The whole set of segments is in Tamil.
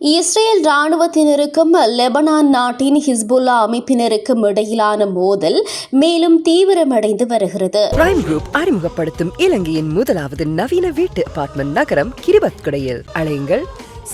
இஸ்ரேல் ராணுவத்தினருக்கும் லெபனான் நாட்டின் ஹிஸ்புல்லா அமைப்பினருக்கும் இடையிலான மோதல் மேலும் தீவிரமடைந்து வருகிறது. பிரைம் குரூப் அறிமுகப்படுத்தும் இலங்கையின் முதலாவது நவீன வீட்டு அபார்ட்மெண்ட் நகரம் கிரிபத்குடையில். அலையுங்கள்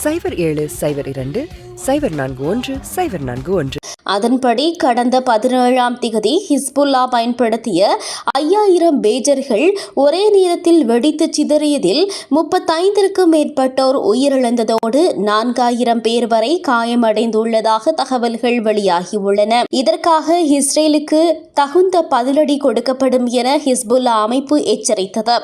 சைபர் ஏழு சைபர் இரண்டு சைபர் நான்கு ஒன்று சைபர் நான்கு ஒன்று. அதன்படி கடந்த பதினேழாம் திகதி ஹிஸ்புல்லா பயன்படுத்திய ஐயாயிரம் பேஜர்கள் ஒரே நேரத்தில் வெடித்து சிதறியதில் முப்பத்தைந்திற்கும் மேற்பட்டோர் உயிரிழந்ததோடு நான்காயிரம் பேர் வரை காயமடைந்துள்ளதாக தகவல்கள் வெளியாகியுள்ளன. இதற்காக இஸ்ரேலுக்கு தகுந்த பதிலடி கொடுக்கப்படும் என ஹிஸ்புல்லா அமைப்பு எச்சரித்தது.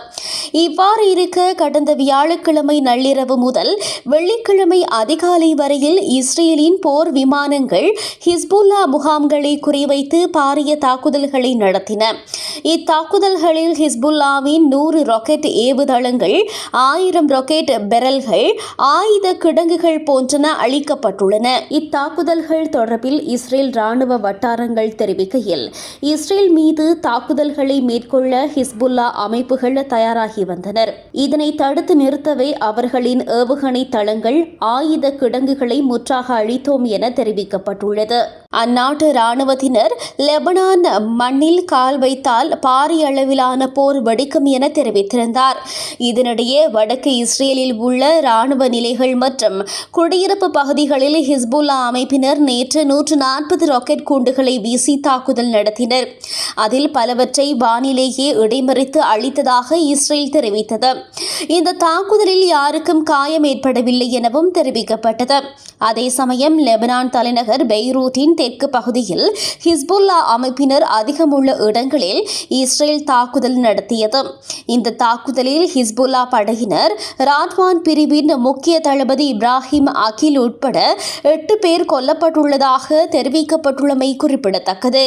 இவ்வாறு இருக்க கடந்த வியாழக்கிழமை நள்ளிரவு முதல் வெள்ளிக்கிழமை அதிகாலை வரையில் இஸ்ரேலின் போர் விமானங்கள் ஹிஸ்புல்லா முகாம்களை குறிவைத்து பாரிய தாக்குதல்களை நடத்தின. இத்தாக்குதல்களில் ஹிஸ்புல்லாவின் நூறு ராக்கெட் ஏவுதளங்கள் ஆயிரம் ராக்கெட் பெரல்கள் ஆயுத கிடங்குகள் போன்றன அளிக்கப்பட்டுள்ளன இத்தாக்குதல்கள் தொடர்பில் இஸ்ரேல் ராணுவ வட்டாரங்கள் தெரிவிக்கையில் இஸ்ரேல் மீது தாக்குதல்களை மேற்கொள்ள ஹிஸ்புல்லா அமைப்புகள் தயாராகி வந்தனர். இதனை தடுத்து நிறுத்தவே அவர்களின் ஏவுகணை தளங்கள் ஆயுத கிடங்குகளை முற்றாக அழித்தோம் என தெரிவிக்கப்பட்டுள்ளது. அந்நாட்டு ராணுவத்தினர் லெபனான் மண்ணில் கால் வைத்தால் பாரிய அளவிலான போர் வெடிக்கும் என தெரிவித்திருந்தார். இதனிடையே வடக்கு இஸ்ரேலில் உள்ள ராணுவ நிலைகள் மற்றும் குடியிருப்பு பகுதிகளில் ஹிஸ்புல்லா அமைப்பினர் நேற்று நூற்று நாற்பது ராக்கெட் குண்டுகளை வீசி தாக்குதல் நடத்தினர். அதில் பலவற்றை வானிலேயே இடைமறித்து அளித்ததாக இஸ்ரேல் தெரிவித்தது. இந்த தாக்குதலில் யாருக்கும் காயம் ஏற்படவில்லை எனவும் தெரிவிக்கப்பட்டது. அதே சமயம் லெபனான் தலைநகர் பெய்ரூட்டின் தெற்கு பகுதியில் ஹிஸ்புல்லா அமைப்பினர் அதிகமுள்ள இடங்களில் இஸ்ரேல் தாக்குதல் நடத்தியது. இந்த தாக்குதலில் ஹிஸ்புல்லா படையினர் ராத்வான் பிரிவின் முக்கிய தளபதி இப்ராஹிம் அகில் உட்பட எட்டு பேர் கொல்லப்பட்டுள்ளதாக தெரிவிக்கப்பட்டுள்ளமை குறிப்பிடத்தக்கது.